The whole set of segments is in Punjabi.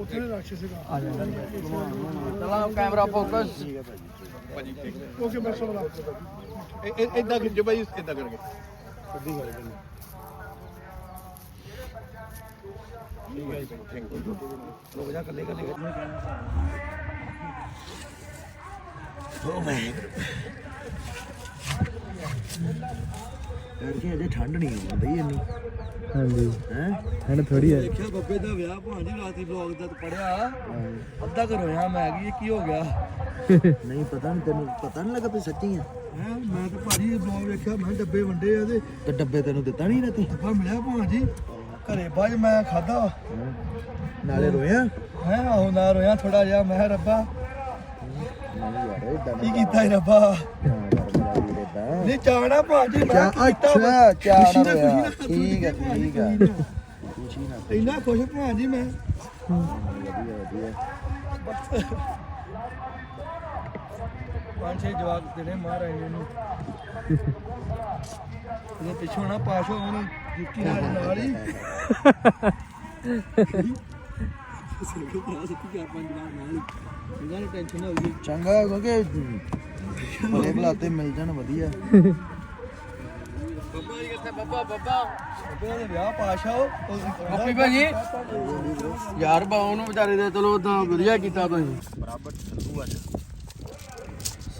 ਉੱਥੇ ਰਾਖਸ਼ ਸੀਗਾ। ਆ ਜਾ ਚਲਾ ਕੈਮਰਾ ਫੋਕਸ। ਭਾਜੀ ਓਕੇ ਬਸ ਬਲਾ ਇਦਾਂ ਖਿੱਚੋ ਭਾਈ ਇਦਾਂ ਕਰਕੇ। ਲੋਕ ਜਾ। ਕੱਲੇ ਕੱਲੇ ਕਰਕੇ ਅਜੇ ਠੰਡ ਨਹੀਂ ਆਉਂਦੀ ਇੰਨੀ। ਹਾਂਜੀ। ਹੈ? ਹੁਣ ਥੋੜੀ ਹੈ ਦੇਖਿਆ ਬੱਬੇ ਦਾ ਵਿਆਹ ਭਾਂਜੀ ਰਾਤੀ ਬਲੌਗ ਦਾ ਪੜਿਆ ਅੱਧਾ ਕਰ ਹੋਇਆ ਮੈਂ ਕੀ ਇਹ ਕੀ ਹੋ ਗਿਆ? ਨਹੀਂ ਪਤਾ ਨਹੀਂ ਤੈਨੂੰ ਪਤਾ ਨਹੀਂ ਲੱਗਾ ਵੀ ਸੱਚੀ ਹੈ? ਮੈਂ ਤਾਂ ਭਾਜੀ ਬਲੌਗ ਵੇਖਿਆ ਮੈਂ ਡੱਬੇ ਵੰਡੇ ਆ ਤੇ ਤੇ ਡੱਬੇ ਤੈਨੂੰ ਦਿੱਤਾ ਨਹੀਂ ਰਾਤੀ ਡੱਬਾ ਮਿਲਿਆ ਭਾਜੀ ਘਰੇ 'ਚ ਮੈਂ ਖਾਦਾ ਨਾਲੇ ਰੋਇਆ? ਹੈ ਆਹੋ ਨਾ ਰੋਇਆ ਥੋੜਾ ਜਿਹਾ। ਮੈਂ ਰੱਬਾ ਕੀ ਕੀਤਾ ਰੱਬਾ? ਨਹੀਂ ਨਹੀਂ ਚਾਹਣਾ ਭਾਜੀ ਮੈਂ ਚਾ ਕੀ ਕੀਤਾ ਵਾ? ਅੱਛਾ ਚਾਹ ਖੁਸ਼ੀ ਨਾ ਨਾਲ- ਰੋਇਆ ਖੁਸ਼ੀ ਨਾਲ ਠੀਕ ਹੈ ਠੀਕ ਹੈ ਖੁਸ਼ੀ ਨਾਲ। ਇੰਨਾ ਖੁਸ਼ ਭਾਜੀ ਮੈਂ ਵਧੀਆ ਵਧੀਆ ਪੰਜ ਛੇ ਜਵਾਬ ਦੇਣੇ ਮਹਾਰਾਜ ਨੇ। ਇਹਨੂੰ ਇਹਦੇ ਪਿੱਛੋਂ ਨਾ ਪਾਸ ਹੋਣ ਜੁੱਤੀ ਨਾਲ ਨਾਲ ਹੀ ਪੰਜ ਵਾਰ ਨਾਲ ਹੀ ਇਹਨਾਂ ਨੂੰ ਟੈਨਸ਼ਨ ਹੋ ਗਈ ਚੰਗਾ ਕਿਉਂਕਿ ਭਲੇ ਭਲਾਤੇ ਮਿਲ ਜਾਣ ਵਧੀਆ। ਬੱਬਾ ਜੀ ਕਿੱਥੇ ਬੱਬਾ ਬੱਬਾ। ਬੱਬੇ ਦੇ ਵਿਆਹ ਪਾਸ ਆਓ ਗੋਪੀ ਭਾਜੀ। ਯਾਰ ਬਾਉ ਨੂੰ ਵਿਚਾਰੇ ਦੇ ਚਲੋ ਤਾਂ ਵਧੀਆ ਕੀਤਾ ਤੁਸੀਂ ਬਰਾਬਰ ਸੰਧੂ ਅੱਜ।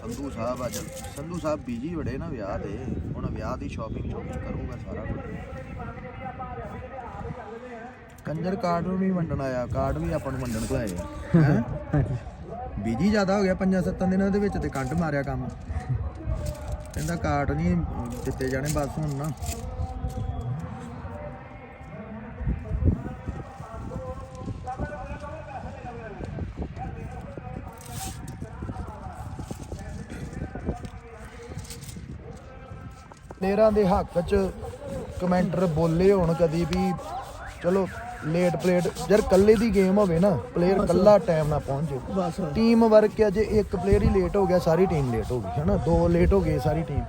ਸੰਧੂ ਸਾਹਿਬ ਅੱਜ ਸੰਧੂ ਸਾਹਿਬ ਬੀਜੀ ਬੜੇ ਨਾ ਵਿਆਹ ਤੇ। ਹੁਣ ਵਿਆਹ ਦੀ ਸ਼ਾਪਿੰਗ ਸ਼ਾਪਿੰਗ ਕਰੂਗਾ ਸਾਰਾ ਕੁਝ। ਕੰਜਰ ਕਾਰਡ ਨੂੰ ਨਹੀਂ ਵੰਡਣ ਆਇਆ ਕਾਰਡ ਵੀ ਆਪਾਂ ਨੂੰ ਵੰਡਣ ਕੋਲ ਆਏ ਹੈ? ਬੀਜੀ ਜ਼ਿਆਦਾ ਹੋ ਗਿਆ ਪੰਜਾਂ ਸੱਤਾਂ ਦਿਨਾਂ ਦੇ ਵਿੱਚ ਤੇ ਕੰਡ ਮਾਰਿਆ ਕੰਮ। ਕਹਿੰਦਾ ਕਾਰਡ ਨਹੀਂ ਦਿੱਤੇ ਜਾਣੇ ਬਸ ਹੁਣ ਨਾ। ਪਲੇਅਰਾਂ ਦੇ ਹੱਕ 'ਚ ਕਮੈਂਟਰ ਬੋਲੇ ਹੋਣ ਕਦੀ ਵੀ, ਚਲੋ ਲੇਟ ਪਲੇਟ ਯਾਰ ਕੱਲੇ ਦੀ ਗੇਮ ਹੋਵੇ ਨਾ ਪਲੇਅਰ ਕੱਲਾ ਟਾਈਮ ਨਾਲ ਪਹੁੰਚੇ। ਬਸ। ਟੀਮ ਵਰਕ ਹੈ ਜੇ ਇੱਕ ਪਲੇਅਰ ਹੀ ਲੇਟ ਹੋ ਗਿਆ ਸਾਰੀ ਟੀਮ ਲੇਟ ਹੋ ਗਈ ਹੈਨਾ? ਦੋ ਲੇਟ ਹੋ ਗਏ ਸਾਰੀ ਟੀਮ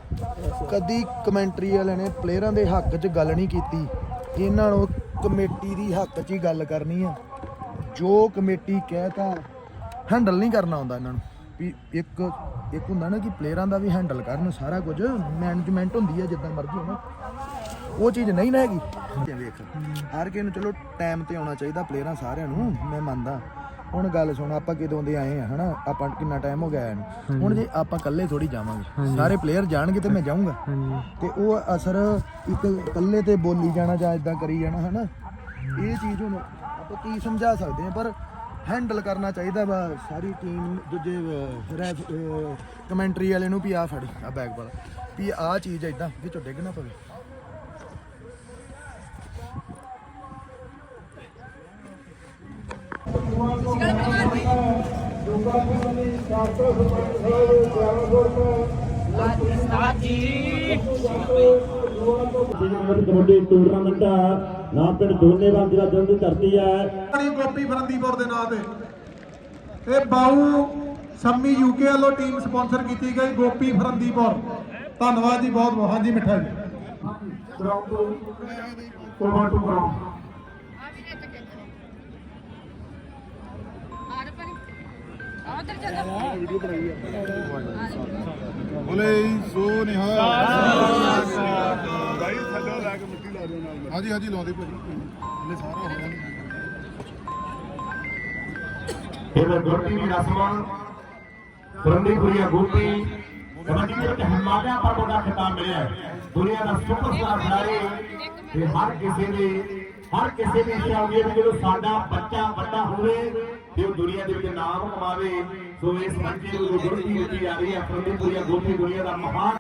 ਕਦੀ ਕਮੈਂਟਰੀ ਵਾਲਿਆਂ ਨੇ ਪਲੇਅਰਾਂ ਦੇ ਹੱਕ 'ਚ ਗੱਲ ਨਹੀਂ ਕੀਤੀ। ਇਹਨਾਂ ਨੂੰ ਕਮੇਟੀ ਦੀ ਹੱਕ 'ਚ ਹੀ ਗੱਲ ਕਰਨੀ ਆ। ਜੋ ਕਮੇਟੀ ਕਹਿਤਾ ਹੈਂਡਲ ਨਹੀਂ ਕਰਨਾ ਆਉਂਦਾ ਇਹਨਾਂ ਨੂੰ। ਵੀ ਇੱਕ ਇੱਕ ਹੁੰਦਾ ਨਾ ਕਿ ਪਲੇਅਰਾਂ ਦਾ ਵੀ ਹੈਂਡਲ ਕਰਨ ਸਾਰਾ ਕੁਝ ਮੈਨੇਜਮੈਂਟ ਹੁੰਦੀ ਹੈ ਜਿੱਦਾਂ ਮਰਜ਼ੀ ਹੋਣਾ ਉਹ ਚੀਜ਼ ਨਹੀਂ ਨਾ ਹੈਗੀ। ਜੇ ਵੇਖ ਹਰ ਕਿਸੇ ਨੂੰ ਚਲੋ ਟਾਈਮ ਤੇ ਆਉਣਾ ਚਾਹੀਦਾ ਪਲੇਅਰਾਂ ਸਾਰਿਆਂ ਨੂੰ ਮੈਂ ਮੰਨਦਾ। ਹੁਣ ਗੱਲ ਸੁਣ ਆਪਾਂ ਕਿਦੋਂ ਦੇ ਆਏ ਆ ਹਨਾ? ਆਪਾਂ ਕਿੰਨਾ ਟਾਈਮ ਹੋ ਗਿਆ ਆਇਆ ਨੂੰ। ਹੁਣ ਜੇ ਆਪਾਂ ਇਕੱਲੇ ਥੋੜੀ ਜਾਵਾਂਗੇ ਸਾਰੇ ਪਲੇਅਰ ਜਾਣਗੇ ਤੇ ਮੈਂ ਜਾਊਂਗਾ। ਤੇ ਉਹ ਅਸਰ ਇੱਕ ਇਕੱਲੇ ਤੇ ਬੋਲੀ ਜਾਣਾ ਜਾਂ ਇਦਾਂ ਕਰੀ ਜਾਣਾ ਹਨਾ? ਇਹ ਚੀਜ਼ ਹੁਣ ਆਪਾਂ ਕੀ ਸਮਝਾ ਸਕਦੇ ਆ ਪਰ ਹੈਂਡਲ ਕਰਨਾ ਚਾਹੀਦਾ ਵਾ ਸਾਰੀ ਟੀਮ ਦੂਜੇ ਰੈਫ ਕਮੈਂਟਰੀ ਵਾਲੇ ਨੂੰ ਵੀ ਆ ਫੜੀ ਆ ਬੈਗ ਵਾਲਾ। ਵੀ ਆ ਚੀਜ਼ ਇਦਾਂ ਵਿੱਚੋਂ ਡਿੱਗ ਨਾ ਪਵੇ। ਕਬੱਡੀ ਟੂਰਨਾਮੈਂਟ ਨਾ ਪਿੰਡ ਦੋਨੇਵਾਲ ਜਿਹੜਾ ਦਿਲ ਦੀ ਧਰਤੀ ਹੈ ਗੋਪੀ ਫਰੰਦੀਪੁਰ ਦੇ ਨਾਂ ਤੇ ਇਹ ਬਾਊ ਸੰਮੀ ਯੂਕੇ ਵੱਲੋਂ ਟੀਮ ਸਪਾਂਸਰ ਕੀਤੀ ਗਈ ਗੋਪੀ ਫਰੰਦੀਪੁਰ ਧੰਨਵਾਦ ਜੀ, ਬਹੁਤ ਬਹੁਤ। ਹਾਂਜੀ, ਮਿੱਠਾ ਜੀ। ਗਰਾਊਂਡ ਤੋਂ ਓਵਰ ਟੂ ਗਰਾਊਂਡ ਬੋਲੇ ਸੋ ਨਿਹਾਲ। ਭਾਈ ਥੱਲੇ ਲਾ ਕੇ ਮਿੱਟੀ ਲਾ ਦਿਓ ਨਾਲ ਹਾਂਜੀ ਹਾਂਜੀ ਲਾਉਂਦੇ ਭਾਜੀ। ਇਹਨੇ ਸਾਰਾ ਹੋ ਗਿਆ ਇਹ ਗੁਰਤੀ ਦੀ ਰਸਮ ਫਰੰਦੀਪੁਰੀਆ ਗੋਪੀ ਕਬੱਡੀ ਦੇ ਵਿੱਚ ਹਿਮਾਲਿਆ ਪਰਬਤ ਦਾ ਖਿਤਾਬ ਮਿਲਿਆ ਹੈ। ਦੁਨੀਆ ਦਾ ਸੁਪਰਸਟਾਰ ਖਿਡਾਰੀ ਤੇ ਹਰ ਕਿਸੇ ਦੇ ਹਰ ਕਿਸੇ ਦੀ ਇੱਛਾ ਹੁੰਦੀ ਹੈ ਜਦੋਂ ਸਾਡਾ ਬੱਚਾ ਵੱਡਾ ਹੋਵੇ ਤੇ ਉਹ ਦੁਨੀਆ ਦੇ ਵਿੱਚ ਨਾਮ ਕਮਾਵੇ, ਸੋ ਇਸ ਬੱਚੇ ਨੂੰ ਗੁਰਤੀ ਦਿੱਤੀ ਜਾ ਰਹੀ ਹੈ ਫਰੰਦੀਪੁਰੀਆ ਗੋਪੀ ਦੁਨੀਆ ਦਾ ਮਹਾਨ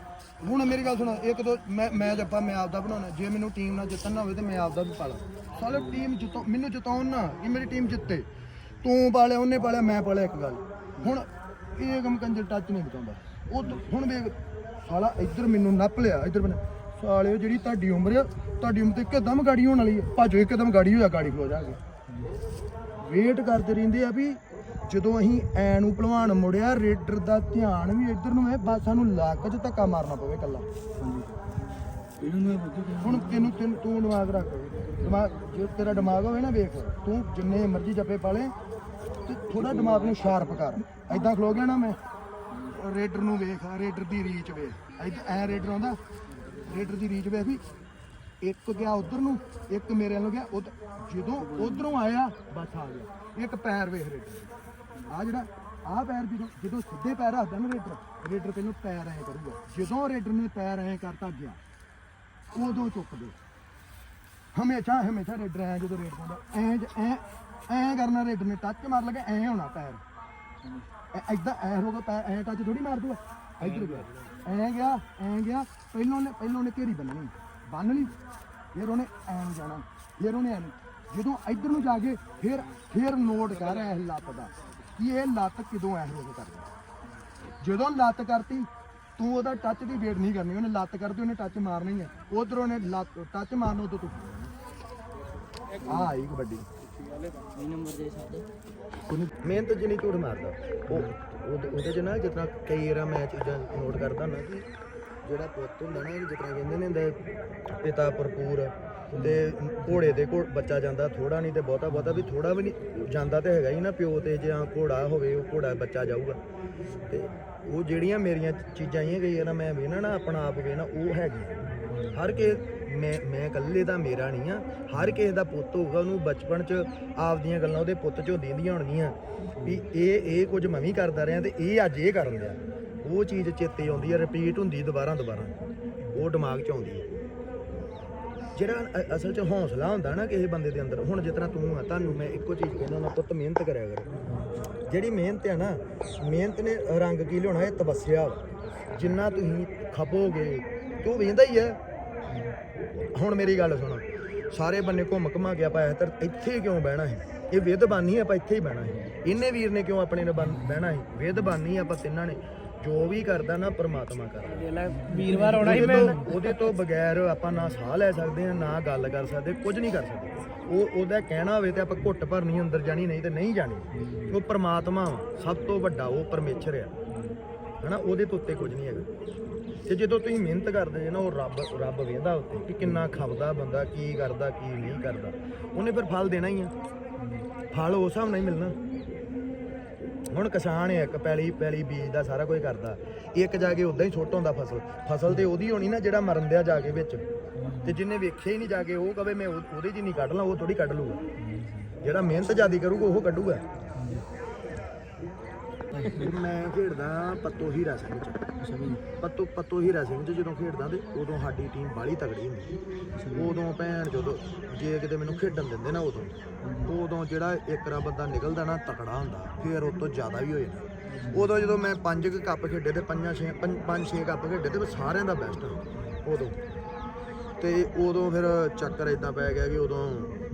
ਹੁਣ ਮੇਰੀ ਗੱਲ ਸੁਣੋ, ਇੱਕ ਦੋ ਮੈਂ ਮੈਚ ਆਪਾਂ ਮੈਂ ਆਪਦਾ ਬਣਾਉਣਾ, ਜੇ ਮੈਨੂੰ ਟੀਮ ਨਾਲ ਜਿੱਤਣ ਨਾ ਹੋਵੇ ਤੇ ਮੈਂ ਆਪਦਾ ਵੀ ਪਾਲਾ। ਸਾਲੇ ਟੀਮ ਜਿੱਤੋ, ਮੈਨੂੰ ਜਿਤਾਉਣ ਨਾ, ਕਿ ਮੇਰੀ ਟੀਮ ਜਿੱਤੇ। ਤੂੰ ਪਾਲਿਆ, ਉਹਨੇ ਪਾਲਿਆ, ਮੈਂ ਪਾਲਿਆ ਇੱਕ ਗੱਲ। ਹੁਣ ਇਹ ਕੰਮ ਕੰਜਰ ਟੱਚ ਨਹੀਂ ਬਤਾਉਂਦਾ ਉਹ ਹੁਣ ਵੇਖ, ਸਾਲਾ ਇੱਧਰ ਮੈਨੂੰ ਨੱਪ ਲਿਆ, ਇੱਧਰ ਬਣਾ ਸਾਲਿਓ ਜਿਹੜੀ ਤੁਹਾਡੀ ਉਮਰ ਆ, ਤੁਹਾਡੀ ਉਮਰ ਤੇ ਇੱਕਦਮ ਗਾੜੀ ਹੋਣ ਵਾਲੀ ਆ। ਭਾਜੋ, ਇੱਕਦਮ ਗਾੜੀ ਹੋਇਆ, ਗਾੜੀ ਖਲੋ ਜਾਗੇ ਵੇਟ ਕਰਦੇ ਰਹਿੰਦੇ ਆ ਵੀ ਜਦੋਂ ਅਸੀਂ ਐ ਨੂੰ ਭਲਵਾਨ ਮੁੜਿਆ, ਰੇਡਰ ਦਾ ਧਿਆਨ ਵੀ ਇੱਧਰ ਨੂੰ ਹੈ, ਬਸ ਸਾਨੂੰ ਲੱਕ 'ਚ ਧੱਕਾ ਮਾਰਨਾ ਪਵੇ ਇਕੱਲਾ। ਹੁਣ ਤੈਨੂੰ ਤੈਨੂੰ ਤੂੰ ਦਿਮਾਗ ਰੱਖ। ਦਿਮਾਗ ਜੇ ਤੇਰਾ ਦਿਮਾਗ ਹੋਵੇ ਨਾ, ਵੇਖ। ਤੂੰ ਜਿੰਨੇ ਮਰਜ਼ੀ ਜੱਪੇ ਪਾਲੇ ਤੇ ਥੋੜਾ ਦਿਮਾਗ ਨੂੰ ਸ਼ਾਰਪ ਕਰ। ਐਦਾਂ ਖਲੋ ਗਿਆ ਨਾ ਮੈਂ। ਰੇਡਰ ਨੂੰ ਵੇਖ, ਰੇਡਰ ਦੀ ਰੀਚ ਵੇਖ। ਐਦਾਂ ਐ ਰੇਡਰ ਆਉਂਦਾ। ਰੇਡਰ ਦੀ ਰੀਚ ਵੇਖ ਵੀ ਇੱਕ ਗਿਆ ਉਧਰ ਨੂੰ, ਇੱਕ ਮੇਰੇ ਵੱਲ ਨੂੰ ਗਿਆ ਉਧ- ਜਦੋਂ ਉਧਰੋਂ ਆਇਆ, ਬਸ ਆ ਗਿਆ। ਇੱਕ ਪੈਰ ਵੇਖ ਰੇਡਰ। ਆ ਜਿਹੜਾ, ਆ ਪੈਰ ਜਦੋਂ ਜਦੋਂ ਸਿੱਧੇ ਪੈਰ ਰੱਖਦਾ ਨਾ ਰੇਡਰ ਰੇਡਰ ਤੈਨੂੰ ਪੈਰ ਐਂ ਕਰੂਗਾ। ਜਦੋਂ ਰੇਡਰ ਨੇ ਪੈਰ ਐਂ ਕਰਤਾ ਗਿਆ, ਉਦੋਂ ਚੁੱਕ ਦੇ ਹਮੇਸ਼ਾ ਹਮੇਸ਼ਾ ਰੇਡਰ ਐਂ ਜਦੋਂ ਰੇਡ ਪਾਉਂਦਾ ਐਂ ਜ- ਐ ਐ ਕਰਨਾ ਰੇਡਰ ਨੇ ਟੱਚ ਮਾਰ ਲਗਾ, ਐਂ ਹੋਣਾ ਪੈਰ। ਐ- ਐਦਾਂ ਐ ਹੋਗਾ ਪੈਰ ਐਂ ਟੱਚ ਥੋੜੀ ਮਾਰ ਦੂਗਾ। ਇੱਧਰ ਗਿਆ, ਐਂ ਗਿਆ ਐਂ ਗਿਆ, ਪਹਿਲਾਂ ਉਹਨੇ ਪਹਿਲੋਂ ਉਹਨੇ ਘੇਰੀ ਬੰਨਣੀ। ਬੰਨ ਲਈ ਫਿਰ ਉਹਨੇ ਐ ਨੂੰ ਜਾਣਾ ਫਿਰ ਉਹਨੇ ਐ ਨੂੰ ਜਦੋਂ ਇੱਧਰ ਨੂੰ ਜਾ ਕੇ ਫਿਰ ਫਿਰ ਨੋਟ ਕਰ ਐ ਲੱਤ ਦਾ ਕਿ ਇਹ ਲੱਤ ਕਿਦੋਂ ਐ ਹੋ ਕਰਦਾ। ਜਦੋਂ ਲੱਤ ਕਰਤੀ ਤੂੰ ਉਹਦਾ ਟੱਚ ਦੀ ਵੇਟ ਨਹੀਂ ਕਰਨੀ ਉਹਨੇ ਲੱਤ ਕਰਤੀ ਉਹਨੇ ਟੱਚ ਮਾਰਨੀ ਹੈ। ਉਧਰ ਉਹਨੇ ਲੱਤ ਟੱਚ ਮਾਰਨਾ ਉਦੋਂ ਤੂੰ। ਆ ਆਈ ਕਬੱਡੀ। ਕੋਈ ਮਿਹਨਤ ਜਿੰਨੀ ਝੂਠ ਮਾਰਦਾ। ਉਹ ਉਹਦੇ ਚ ਨਾ ਜਿਤਨਾ ਕਈ ਵਾਰ ਮੈਂ ਚੀਜ਼ਾਂ ਨੋਟ ਕਰਦਾ ਨਾ ਕਿ ਜਿਹੜਾ ਪੁੱਤ ਹੁੰਦਾ ਨਾ ਜਿਤਨਾ ਕਹਿੰਦੇ ਨੇ ਹੁੰਦੇ, ਪਿਤਾ ਭਰਪੂਰ, ਤੇ ਘੋੜੇ ਤੇ ਘੋ, ਬੱਚਾ ਜਾਂਦਾ ਥੋੜਾ ਨਹੀਂ ਤੇ ਬਹੁਤਾ ਬਹੁਤਾ ਵੀ ਥੋੜਾ ਵੀ ਨਹੀਂ, ਜਾਂਦਾ ਤੇ ਹੈਗਾ ਹੀ ਨਾ ਪਿਓ ਤੇ, ਜਾਂ ਘੋੜਾ ਹੋਵੇ, ਉਹ ਘੋੜਾ ਬੱਚਾ ਜਾਊਗਾ। ਤੇ ਉਹ ਜਿਹੜੀਆਂ ਮੇਰੀਆਂ ਚੀਜ਼ਾਂ ਇਹ ਗਈਆਂ ਨਾ ਮੈਂ ਵੇਖਣਾ ਨਾ ਆਪਣਾ ਆਪ ਵੇਖਣਾ ਉਹ ਹੈਗੀ ਹਰ ਕੇ ਮੈਂ ਮੈਂ ਇਕੱਲੇ ਦਾ ਮੇਰਾ ਨਹੀਂ ਆ। ਹਰ ਕਿਸੇ ਦਾ ਪੁੱਤ ਹੋਊਗਾ, ਉਹਨੂੰ ਬਚਪਨ 'ਚ ਆਪਦੀਆਂ ਗੱਲਾਂ ਉਹਦੇ ਪੁੱਤ 'ਚੋਂ ਦੀਂਦੀਆਂ ਹੋਣਗੀਆਂ। ਵੀ ਇਹ ਇਹ ਕੁਝ ਮੈਂ ਵੀ ਕਰਦਾ ਰਿਹਾ ਤੇ ਇਹ ਅੱਜ ਇਹ ਕਰਨ ਦਿਆ। ਉਹ ਚੀਜ਼ ਚੇਤੇ ਆਉਂਦੀ ਹੈ ਰਿਪੀਟ ਹੁੰਦੀ ਦੁਬਾਰਾ ਦੁਬਾਰਾ। ਉਹ ਦਿਮਾਗ 'ਚ ਆਉਂਦੀ ਹੈ ਜਿਹੜਾ ਅਸਲ 'ਚ ਹੌਸਲਾ ਹੁੰਦਾ ਨਾ ਕਿਸੇ ਬੰਦੇ ਦੇ ਅੰਦਰ, ਹੁਣ ਜਿਸ ਤਰ੍ਹਾਂ ਤੂੰ ਆ, ਤੁਹਾਨੂੰ ਮੈਂ ਇੱਕੋ ਚੀਜ਼ ਕਹਿੰਦਾ ਨਾ ਪੁੱਤ ਮਿਹਨਤ ਕਰਿਆ ਕਰ। ਜਿਹੜੀ ਮਿਹਨਤ ਹੈ ਨਾ, ਮਿਹਨਤ ਨੇ ਰੰਗ ਕੀ ਲਿਆਉਣਾ, ਇਹ ਤਪੱਸਿਆ ਜਿੰਨਾ ਤੁਸੀਂ ਖਪੋਗੇ, ਤੂੰ ਵੇਂਦਾ ਹੀ ਹੈ ਹੁਣ ਮੇਰੀ ਗੱਲ ਸੁਣੋ, ਸਾਰੇ ਬੰਨੇ ਘੁੰਮ ਘਮਾ ਕੇ ਆਪਾਂ ਇੱਧਰ ਇੱਥੇ ਕਿਉਂ ਬਹਿਣਾ ਹੈ? ਇਹ ਵਿਦਬਾਨੀ ਆਪਾਂ ਇੱਥੇ ਹੀ ਬਹਿਣਾ ਹੈ। ਇਹਨੇ ਵੀਰ ਨੇ ਕਿਉਂ ਆਪਣੇ ਨੇ ਬਣ- ਬਹਿਣਾ ਹੈ? ਵਿਦਬਾਨੀ ਆਪਾਂ ਤਿੰਨਾਂ ਨੇ। ਜੋ ਵੀ ਕਰਦਾ ਨਾ ਪ੍ਰਮਾਤਮਾ ਕਰਦਾ। ਵੀਰਵਾਰ ਉਹਦੇ ਤੋਂ ਉਹਦੇ ਤੋਂ ਬਗੈਰ ਆਪਾਂ ਨਾ ਸਾਹ ਲੈ ਸਕਦੇ ਆ ਨਾ ਗੱਲ ਕਰ ਸਕਦੇ ਕੁਝ ਨਹੀਂ ਕਰ ਸਕਦੇ। ਉਹ ਉਹਦਾ ਕਹਿਣਾ ਹੋਵੇ ਤੇ ਆਪਾਂ ਘੁੱਟ ਭਰਨੀ ਅੰਦਰ ਜਾਣੀ ਨਹੀਂ ਤੇ ਨਹੀਂ ਜਾਣੀ। ਉਹ ਪ੍ਰਮਾਤਮਾ ਵਾ, ਸਭ ਤੋਂ ਵੱਡਾ ਉਹ ਪਰਮੇਸ਼ਰ ਆ। ਹਨਾ ਉਹਦੇ ਤੋਂ ਉੱਤੇ ਕੁਝ ਨਹੀਂ ਹੈਗਾ। ਤੇ ਜਦੋਂ ਤੁਸੀਂ ਮਿਹਨਤ ਕਰਦੇ ਜੇ ਨਾ ਉਹ ਰੱਬ ਰੱਬ ਵੇਂਦਾ ਉੱਤੇ ਕਿ ਕਿੰਨਾ ਖਪਦਾ ਬੰਦਾ ਕੀ ਕਰਦਾ ਕੀ ਨਹੀਂ ਕਰਦਾ। ਉਹਨੇ ਫਿਰ ਫਲ ਦੇਣਾ ਹੀ ਆ। ਫਲ ਉਸ ਹਿਸਾਬ ਨਾਲ ਹੀ ਮਿਲਣਾ। ਹੁਣ ਕਿਸਾਨ ਹੈ, ਇੱਕ ਪੈਲੀ ਪੈਲੀ ਬੀਜਦਾ, ਸਾਰਾ ਕੁਝ ਕਰਦਾ। ਇੱਕ ਜਾ ਕੇ ਉਦਾਂ ਹੀ ਸੁੱਟ ਹੁੰਦਾ ਫਸਲ। ਫਸਲ ਤੇ ਉਹਦੀ ਹੋਣੀ ਨਾ ਜਿਹੜਾ ਮਰਨ ਦਿਆ ਜਾ ਕੇ ਵਿੱਚ। ਤੇ ਜਿਹਨੇ ਵੇਖਿਆ ਹੀ ਨਹੀਂ ਜਾ ਕੇ, ਉਹ ਕਵੇ ਮੈਂ ਉਹਦੇ 'ਚ ਹੀ ਨਹੀਂ ਕੱਢ ਲਾਂ, ਉਹ ਥੋੜੀ ਕੱਢ ਲੂਗਾ ਜਿਹੜਾ ਮਿਹਨਤ ਜ਼ਿਆਦੀ ਕਰੂਗਾ, ਉਹ ਕੱਢੂਗਾ। ਮੈਂ ਖੇਡਦਾ ਪੱਤੋ ਹੀਰਾ ਸਿੰਘ ਚ। ਪੱਤੋ ਪੱਤੋ ਹੀਰਾ ਸਿੰਘ ਚ ਜਦੋਂ ਖੇਡਦਾ ਤੇ ਉਦੋਂ ਸਾਡੀ ਟੀਮ ਬਾਲੀ ਤਗੜੀ ਹੁੰਦੀ ਉਦੋਂ ਭੈਣ ਜਦੋਂ ਜੇ ਕਿਤੇ ਮੈਨੂੰ ਖੇਡਣ ਦਿੰਦੇ ਨਾ ਉਦੋਂ ਉਦੋਂ ਜਿਹੜਾ ਇੱਕਰਾ ਬੰਦਾ ਨਿਕਲਦਾ ਨਾ ਤਕੜਾ ਹੁੰਦਾ ਫਿਰ ਉਸ ਤੋਂ ਜ਼ਿਆਦਾ ਵੀ ਹੋ ਜਾਂਦਾ। ਉਦੋਂ ਜਦੋਂ ਮੈਂ ਪੰਜ ਕੁ ਕੱਪ ਖੇਡੇ ਤੇ ਪੰਜਾਂ ਛੇ ਪੰਜ ਪੰਜ ਛੇ ਕੱਪ ਖੇਡੇ ਤੇ ਮੈਂ ਸਾਰਿਆਂ ਦਾ ਬੈਸਟ ਉਦੋਂ। ਤੇ ਉਦੋਂ ਫਿਰ ਚੱਕਰ ਇਦਾਂ ਪੈ ਗਿਆ ਕਿ ਉਦੋਂ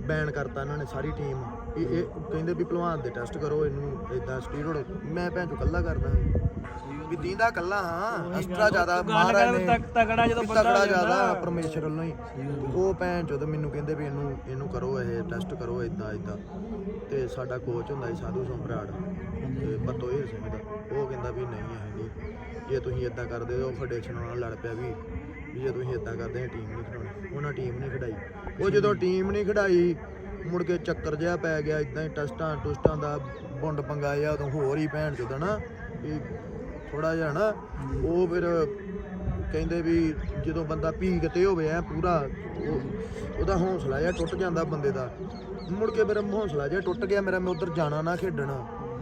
ਬੈਨ ਕਰਤਾ ਇਹਨਾਂ ਨੇ ਸਾਰੀ ਟੀਮ। ਵੀ ਇਹ ਕਹਿੰਦੇ ਵੀ ਭਲਵਾਨ ਦੇ ਟੈਸਟ ਕਰੋ ਇਹਨੂੰ ਇਦਾਂ ਸਟੀਰੋਇਡ ਮੈਂ ਭੈਣ ਚੋ ਕੱਲਾ ਕਰਦਾ ਵੀ ਦੀਂਦਾ ਕੱਲਾ ਹਾਂ ਅਸਟਰਾ ਜ਼ਿਆਦਾ ਮਹਾਰਾਜ ਨੇ ਤਕੜਾ ਜਦੋਂ ਤਕੜਾ ਜ਼ਿਆਦਾ ਪਰਮੇਸ਼ਰ ਵੱਲੋਂ ਹੀ। ਉਹ ਭੈਣ ਚੋ ਮੈਨੂੰ ਕਹਿੰਦੇ ਵੀ ਇਹਨੂੰ ਇਹਨੂੰ ਕਰੋ ਇਹ ਟੈਸਟ ਕਰੋ ਇਦਾਂ ਇਦਾਂ ਤੇ ਸਾਡਾ ਕੋਚ ਹੁੰਦਾ ਸੀ ਸਾਧੂ ਸੰਭਰਾੜ ਤੇ ਪਤੋ ਇਹ ਸਿੰਘ ਦਾ। ਉਹ ਕਹਿੰਦਾ ਵੀ ਨਹੀਂ ਇਹ ਨਹੀਂ। ਜੇ ਤੁਸੀਂ ਇਦਾਂ ਕਰਦੇ ਹੋ ਫੈਡਰੇਸ਼ਨ ਨਾਲ ਲੜ ਪਿਆ ਵੀ। ਵੀ ਜੇ ਤੁਸੀਂ ਇਦਾਂ ਕਰਦੇ ਟੀਮ ਨਹੀਂ ਖਿਡਾਉਣੀ। ਉਹਨਾਂ ਟੀਮ ਨਹੀਂ ਖਿਡਾਈ। ਉਹ ਜਦੋਂ ਟੀਮ ਨਹੀਂ ਖਿਡਾਈ ਮੁੜ ਕੇ ਚੱਕਰ ਜਿਹਾ ਪੈ ਗਿਆ ਇਦਾਂ ਹੀ ਟੈਸਟਾਂ ਟੁਸਟਾਂ ਦਾ ਬੁੰਡ ਪੰਗਾ ਜਿਹਾ ਉਦੋਂ ਹੋਰ ਹੀ ਭੈਣ ਚੋਦ ਨਾ ਵੀ ਥੋੜਾ ਜਿਹਾ ਨਾ ਉਹ ਫਿਰ ਕਹਿੰਦੇ ਵੀ ਜਦੋਂ ਬੰਦਾ ਪੀਕ ਤੇ ਹੋਵੇ ਐ ਪੂਰਾ ਉਹ- ਉਹਦਾ ਹੌਸਲਾ ਜਿਹਾ ਟੁੱਟ ਜਾਂਦਾ ਬੰਦੇ ਦਾ। ਮੁੜ ਕੇ ਮੇਰਾ ਹੌਸਲਾ ਜਿਹਾ ਟੁੱਟ ਗਿਆ ਮੇਰਾ ਮੈਂ ਉਧਰ ਜਾਣਾ ਨਾ ਖੇਡਣ।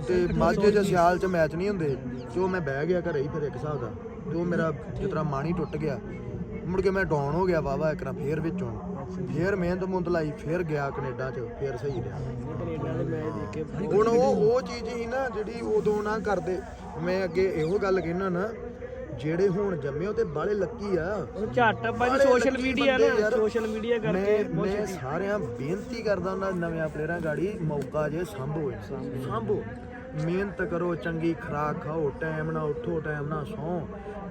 ਤੇ ਮਾਝੇ ਚ ਸਿਆਲ ਚ ਮੈਚ ਨਹੀਂ ਹੁੰਦੇ। ਜੋ ਮੈਂ ਬਹਿ ਗਿਆ ਘਰੇ ਹੀ ਫਿਰ ਇੱਕ ਹਿਸਾਬ ਦਾ ਜੋ ਮੇਰਾ ਜਿਸ ਤਰ੍ਹਾਂ ਮਾਣੀ ਟੁੱਟ ਗਿਆ ਮੁੜ ਕੇ ਮੈਂ ਡਾਊਨ ਹੋ ਗਿਆ ਵਾਵਾ ਇੱਕ ਨਾ ਫੇਰ ਵਿੱਚੋਂ। ਫੇਰ ਮਿਹਨਤ ਮੁੰਦ ਲਾਈ ਫੇਰ ਗਿਆ ਕੈਨੇਡਾ ਚ ਫੇਰ ਸਹੀ ਰਿਹਾ। ਹੁਣ ਉਹ ਉਹ ਚੀਜ਼ ਹੀ ਨਾ ਜਿਹੜੀ ਉਦੋਂ ਨਾ ਕਰਦੇ। ਮੈਂ ਅੱਗੇ ਇਹੋ ਗੱਲ ਕਹਿਣਾ ਨਾ ਜਿਹੜੇ ਹੁਣ ਜੰਮੇ ਤੇ ਬਾਲੇ ਲੱਕੀ ਆ। ਉਹ ਝੱਟ ਬਾਈ ਸੋਸ਼ਲ ਮੀਡੀਆ ਨਾ। ਸੋਸ਼ਲ ਮੀਡੀਆ ਕਰਕੇ ਮੈਂ ਸਾਰਿਆਂ ਬੇਨਤੀ ਕਰਦਾ ਉਹਨਾਂ ਨਵਿਆਂ ਪਲੇਅਰਾਂ ਗਾੜੀ ਮੌਕਾ ਜੇ ਸੰਭੋ ਸੰਭੋ। ਮਿਹਨਤ ਕਰੋ ਚੰਗੀ ਖੁਰਾਕ ਖਾਓ ਟਾਈਮ ਨਾਲ ਉੱਠੋ ਟਾਈਮ ਨਾਲ ਸੌਂ।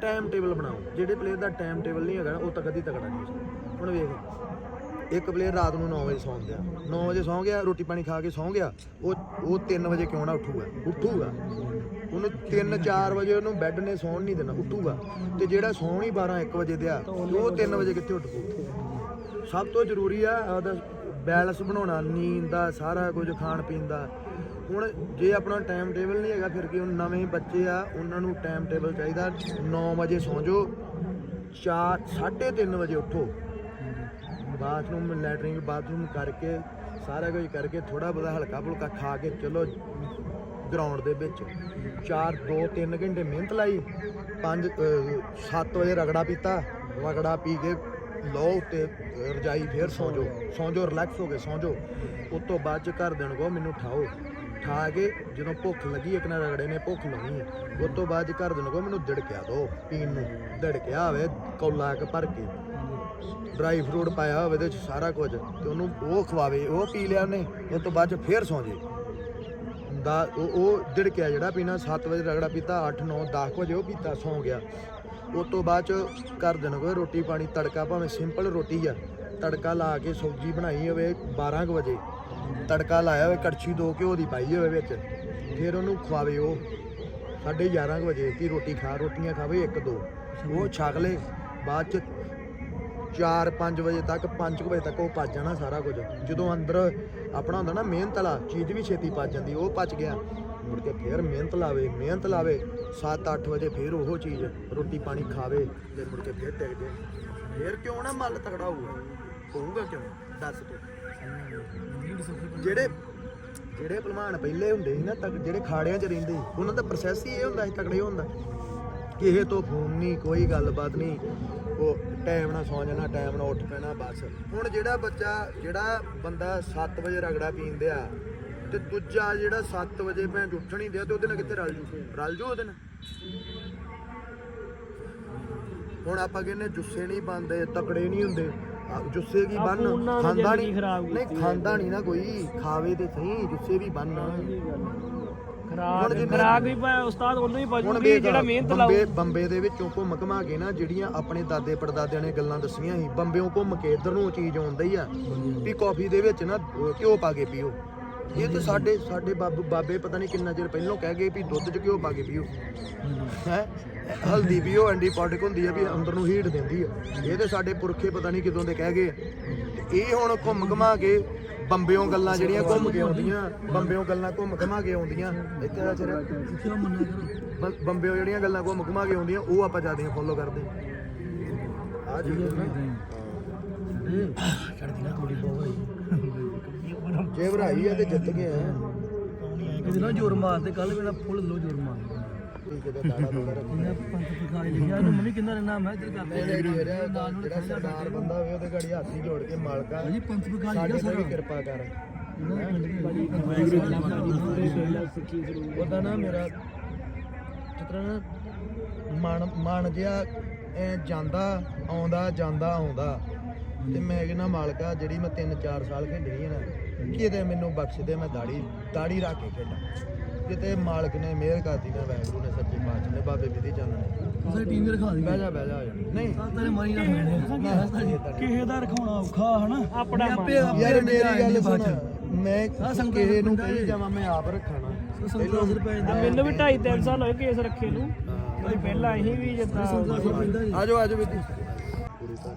ਟਾਈਮ ਟੇਬਲ ਬਣਾਓ। ਜਿਹੜੇ ਪਲੇਅਰ ਦਾ ਟਾਈਮ ਟੇਬਲ ਨਹੀਂ ਹੈਗਾ ਨਾ, ਉਹ ਤਾਂ ਕਦੀ ਤਕੜਾ ਨਹੀਂ ਹੋ। ਸਕਦਾ ਹੁਣ ਵੇਖ ਇੱਕ ਪਲੇਅਰ ਰਾਤ ਨੂੰ 9 ਵਜੇ ਸੌਂ ਗਿਆ। 9 ਵਜੇ ਸੌਂ ਗਿਆ ਰੋਟੀ ਪਾਣੀ ਖਾ ਕੇ ਸੌਂ ਗਿਆ। ਉਹ ਉਹ 3 ਵਜੇ ਕਿਉਂ ਨਾ ਉੱਠੂਗਾ? ਉੱਠੂਗਾ। ਉਹਨੂੰ 3-4 ਵਜੇ ਉਹਨੂੰ ਬੈੱਡ ਨੇ ਸੌਣ ਨਹੀਂ ਦੇਣਾ ਉੱਠੂਗਾ। ਤੇ ਜਿਹੜਾ ਸੌਣ ਹੀ 12-1 ਵਜੇ ਦਿਆ ਉਹ 3 ਵਜੇ ਕਿੱਥੇ ਉੱਠ ਪਊ? ਸਭ ਤੋਂ ਜ਼ਰੂਰੀ ਆ ਉਹਦਾ ਬੈਲੈਂਸ ਬਣਾਉਣਾ ਨੀਂਦ ਦਾ ਸਾਰਾ ਕੁਝ ਖਾਣ ਪੀਣ ਦਾ। ਹੁਣ ਜੇ ਆਪਣਾ ਟਾਈਮ ਟੇਬਲ ਨਹੀਂ ਹੈਗਾ, ਫਿਰ ਕੀ ਹੁਣ ਨਵੇਂ ਬੱਚੇ ਆ, ਉਹਨਾਂ ਨੂੰ ਟਾਈਮ ਟੇਬਲ ਚਾਹੀਦਾ। 9 ਵਜੇ ਸੌਂ ਜਾਓ 4 3:30 ਵਜੇ ਉੱਠੋ। ਬਾਥਰੂਮ ਲੈਟਰਿੰਗ ਬਾਥਰੂਮ ਕਰਕੇ, ਸਾਰਾ ਕੁਝ ਕਰਕੇ ਥੋੜਾ ਬਹੁਤਾ ਹਲਕਾ ਫੁਲਕਾ ਖਾ ਕੇ ਚਲੋ ਗਰਾਊਂਡ ਦੇ ਵਿੱਚ। 4 2 3 ਘੰਟੇ ਮਿਹਨਤ ਲਾਈ 5 7 ਵਜੇ ਰਗੜਾ ਪੀਤਾ। ਰਗੜਾ ਪੀ ਕੇ ਲਓ ਤੇ ਰਜਾਈ ਫੇਰ ਸੌਂ ਜਾਓ। ਸੌਂ ਜਾਓ ਰਿਲੈਕਸ ਹੋ ਕੇ ਸੌਂ ਜਾਓ। ਉਸ ਤੋਂ ਬਾਅਦ ਚ ਘਰ ਦੇਣ ਕੋ ਮੈਨੂੰ ਠਾਓ ਠਾ ਕੇ ਜਦੋਂ ਭੁੱਖ ਲੱਗੀ, ਇੱਕ ਨਾ ਰਗੜੇ ਨੇ ਭੁੱਖ ਲੱਗੀ ਹੈ ਉਸ ਤੋਂ ਬਾਅਦ ਚ ਘਰ ਨੂੰ ਕਹੋ ਮੈਨੂੰ ਦੜਕਿਆ ਦੋ, ਪੀਣ ਨੂੰ। ਦੜਕਿਆ ਹੋਵੇ, ਕੌਲਾ ਕੇ ਭਰ ਕੇ। ਡਰਾਈ ਫਰੂਟ ਪਾਇਆ ਹੋਵੇ ਉਹਦੇ 'ਚ ਸਾਰਾ ਕੁਝ, ਤੇ ਉਹਨੂੰ ਉਹ ਖਵਾਵੇ, ਉਹ ਪੀ ਲਿਆ ਉਹਨੇ, ਉਸ ਤੋਂ ਬਾਅਦ ਚ ਫੇਰ ਸੌਂ ਜੇ। ਦਾ ਉਹ ਉਹ ਦਿੜਕਿਆ ਜਿਹੜਾ ਪੀਣਾ 7 ਵਜੇ ਰਗੜਾ ਪੀਤਾ 8 9 10 ਵਜੇ ਉਹ ਪੀਤਾ, ਸੌਂ ਗਿਆ। ਉਸ ਤੋਂ ਬਾਅਦ ਚ ਕਰ ਦੇਣ ਕੋਈ ਰੋਟੀ ਪਾਣੀ, ਤੜਕਾ ਭਾਵੇਂ ਸਿੰਪਲ ਰੋਟੀ ਆ, ਤੜਕਾ ਲਾ ਕੇ ਸਬਜ਼ੀ ਬਣਾਈ ਹੋਵੇ 12 ਕੁ ਵਜੇ। ਤੜਕਾ ਲਾਇਆ ਹੋਵੇ, ਕੜਛੀ ਦੋ ਘਿਓ ਦੀ ਪਾਈ ਹੋਵੇ ਵਿੱਚ, ਫਿਰ ਉਹਨੂੰ ਖਵਾਵੇ ਉਹ। 11:30 ਕੁ ਵਜੇ ਕੀ ਰੋਟੀ ਖਾ, ਰੋਟੀਆਂ ਖਾਵੇ ਇੱਕ ਦੋ। ਉਹ ਛਕ ਲੇ, ਬਾਅਦ ਚ 4-5 ਵਜੇ ਤੱਕ 5 ਵਜੇ ਤੱਕ ਉਹ ਪਚ ਜਾਣਾ ਸਾਰਾ ਕੁਝ। ਜਦੋਂ ਅੰਦਰ ਆਪਣਾ ਹੁੰਦਾ ਨਾ ਮਿਹਨਤ ਵਾਲਾ, ਚੀਜ਼ ਵੀ ਛੇਤੀ ਪਚ ਜਾਂਦੀ, ਉਹ ਪਚ ਗਿਆ। ਮੁੜ ਕੇ ਫੇਰ ਮਿਹਨਤ ਲਾਵੇ ਮਿਹਨਤ ਲਾਵੇ 7-8 ਵਜੇ ਫੇਰ ਉਹ ਚੀਜ਼ ਰੋਟੀ ਪਾਣੀ ਖਾਵੇ ਤੇ ਮੁੜ ਕੇ ਫੇਰ ਟਿਕ ਜੇ। ਫੇਰ ਕਿਉਂ ਨਾ ਮੱਲ ਤਗੜਾ ਹੋਊਗਾ? ਹੋਊਗਾ ਕਿਉਂ? ਦੱਸ ਤੂੰ। ਜਿਹੜੇ ਜਿਹੜੇ ਭਲਵਾਨ ਪਹਿਲੇ ਹੁੰਦੇ ਸੀ ਨਾ, ਤੱਕ ਜਿਹੜੇ ਖਾੜਿਆਂ 'ਚ ਰਹਿੰਦੇ ਉਹਨਾਂ ਦਾ ਪ੍ਰੋਸੈਸ ਹੀ ਇਹ ਹੁੰਦਾ ਸੀ, ਤਕੜੇ ਹੋਣ ਦਾ। ਕਿਸੇ ਤੋਂ ਫੋਨ ਨਹੀਂ ਕੋਈ ਗੱਲਬਾਤ ਨਹੀਂ ਉਹ ਟਾਈਮ ਨਾਲ ਸੌਂ ਜਾਣਾ ਟਾਈਮ ਨਾਲ ਉੱਠ ਪੈਣਾ, ਬਸ। ਹੁਣ ਜਿਹੜਾ ਬੱਚਾ, ਜਿਹੜਾ ਬੰਦਾ 7 ਵਜੇ ਰਗੜਾ ਪੀਂਦੇ ਆ ਤੇ ਦੂਜਾ ਜਿਹੜਾ 7 ਵਜੇ ਭੈਣ ਚੋਦ ਉੱਠ ਨਹੀਂ ਦਿਆ, ਤੇ ਉਹਦੇ ਨਾਲ ਕਿੱਥੇ ਰਲ ਜੂ ਰਲ ਜੂ ਉਹਦੇ ਨਾਲ? ਹੁਣ ਆਪਾਂ ਕਹਿੰਦੇ ਜੁੱਸੇ ਨਹੀਂ ਬੰਦੇ ਤਕੜੇ ਨਹੀਂ ਹੁੰਦੇ। ਜੁੱਸੇ ਕੀ ਬੰਨ। ਖਾਂਦਾ ਨਹੀਂ ਨਹੀਂ ਖਾਂਦਾ ਨਹੀਂ ਨਾ ਕੋਈ ਖਾਵੇ ਤੇ ਸਹੀ ਜੁੱਸੇ ਵੀ ਬੰਨ। ਜਿੰਨੇ- ਖਰਾਕ ਵੀ ਭਾਵੇਂ ਉਸਤਾਦ ਉਹਨੂੰ ਹੀ ਹੁਣ ਬਜੂਗੀ ਜਿਹੜਾ ਮਿਹਨਤ ਲਾਊ ਬੰਬੇ ਬੰਬੇ ਦੇ ਵਿੱਚੋਂ ਘੁੰਮ ਘਮਾ ਕੇ ਨਾ ਜਿਹੜੀਆਂ ਆਪਣੇ ਦਾਦੇ ਪੜਦਾਦਿਆਂ ਨੇ ਗੱਲਾਂ ਦੱਸੀਆਂ ਸੀ ਬੰਬਿਓਂ ਘੁੰਮ ਕੇ ਇਧਰ ਨੂੰ ਚੀਜ਼ ਆਉਂਦੀ ਆ ਵੀ ਕਾਫੀ ਦੇ ਵਿੱਚ ਨਾ ਅਹ, ਘਿਓ ਪਾ ਕੇ ਪੀਓ। ਇਹ ਤਾਂ ਸਾਡੇ ਸਾਡੇ ਬਾਬੂ ਬਾਬੇ ਪਤਾ ਨਹੀਂ ਕਿੰਨਾ ਚਿਰ ਪਹਿਲਾਂ ਕਹਿ ਗਏ ਵੀ ਦੁੱਧ 'ਚ ਘਿਓ ਪਾ ਕੇ ਪੀਓ। ਹੈ? ਹਲਦੀ ਪੀਓ ਐਂਟੀਬਾਇਓਟਿਕ ਹੁੰਦੀ ਆ ਵੀ ਅੰਦਰ ਨੂੰ ਹੀਟ ਦਿੰਦੀ ਆ। ਇਹ ਤੇ ਸਾਡੇ ਪੁਰਖੇ ਪਤਾ ਨਹੀਂ ਕਿਦੋਂ ਦੇ ਕਹਿ ਗਏ। ਆ। ਤੇ ਇਹ ਹੁਣ ਘੁੰਮ ਘਮਾ ਕੇ ਬੰਬਿਓਂ ਗੱਲਾਂ ਜਿਹੜੀਆਂ ਘੁੰਮ ਕੇ ਆਉਂਦੀਆਂ ਬੰਬਿਓਂ ਗੱਲਾਂ ਘੁੰਮ ਘਮਾ ਕੇ ਆਉਂਦੀਆਂ। ਇੱਥੇ ਆ ਚਿਰ। ਬ- ਬੰਬਿਓਂ ਜਿਹੜੀਆਂ ਗੱਲਾਂ ਘੁੰਮ ਘਮਾ ਕੇ ਆਉਂਦੀਆਂ ਉਹ ਆਪਾਂ ਜ਼ਿਆਦਾ ਫੋਲੋ ਕਰਦੇ। ਆ ਜੀ। ਜੇ ਭਰਾਈ ਆ ਤੇ ਜਿੱਤ ਗਏ ਆ। ਇਹਦੇ ਨਾਲ ਜ਼ੋਰ ਮਾਰਦੇ ਕੱਲ ਮੇਰਾ ਫੁੱਲ ਲੋ ਜ਼ੋਰ ਮਾਰ। ਠੀਕ ਹੈ ਤੇ ਦਾੜਾ ਦੋੜਾ ਰੱਖੀ ਮੈਂ ਪੰਜ ਭਿਖਾਰੀ ਲਿਖਿਆ ਇਹਨੂੰ ਮੰਮੀ ਕਿੰਨਾ ਰਹਿਣਾ? ਮੈਂ ਇੱਧਰ ਨਹੀਂ ਨਹੀਂ ਜਿਹੜਾ ਜਿਹੜਾ ਸਰਦਾਰ ਬੰਦਾ ਹੋਵੇ ਉਹਦੇ ਗਾੜੀ ਹੱਥ ਹੀ ਜੋੜ ਕੇ ਮਾਲਕਾ ਜੀ ਪੰਜ ਭਿਖਾਰੀ ਸਾਡੇ ਤੇ ਵੀ ਕਿਰਪਾ ਕਰ। ਉਹਦਾ ਨਾ ਮੇਰਾ ਜਿਤਨਾ ਨਾ ਮਨ ਮਨ ਐ ਜਾਂਦਾ ਆਉਂਦਾ ਜਾਂਦਾ ਆਉਂਦਾ। ਤੇ ਮੈਂ ਕਹਿੰਦਾ ਮਾਲਕਾ ਜਿਹੜੀ ਮੈਂ 3-4 ਸਾਲ ਖੇਡਣੀ ਹੈ ਨਾ ਕਿਤੇ ਮੈਨੂੰ ਬਖਸ਼ ਦੇ ਮੈਂ ਦਾੜੀ ਦਾੜੀ ਰੱਖ ਕੇ ਖੇਡਾਂ। ਕਿਤੇ ਮਾਲਕ ਨੇ ਮਿਹਰ ਕਰਦੀ ਨਾ ਵੈਗਰੂ ਨੇ ਸੱਚੇ ਪਾਤਸ਼ਾਹ ਨੇ ਬਾਬੇ ਵਿਧੀ ਚੰਦ ਨੇ। ਸਾਡੀ ਟੀਮ ਰਖਾ ਦੀ ਬਹਿ ਜਾ ਬਹਿ ਜਾ ਨਹੀਂ। ਤੇਰੇ ਮਾਰੀ ਨਾ ਫੇਣੇ ਕਿਸੇ ਦਾ ਰਖਾਉਣਾ ਔਖਾ ਹਨਾ? ਆਪਣਾ ਆਪੇ ਯਾਰ ਮੇਰੀ ਗੱਲ ਸੁਣ। ਮੈਂ ਕਿਸੇ ਨੂੰ ਕਹੀ ਜਾਵਾਂ ਮੈਂ ਆਪ ਰੱਖਣਾ। ਮੈਨੂੰ ਵੀ 2.5 3 ਸਾਲ ਹੋਏ ਕੇਸ ਰੱਖੇ ਨੂੰ। ਕੋਈ ਪਹਿਲਾਂ ਅਸੀਂ ਵੀ ਜਿੱਦਾਂ ਆਜੋ ਆਜੋ ਬੇਟੀ ਗੁਰੂ ਘਰ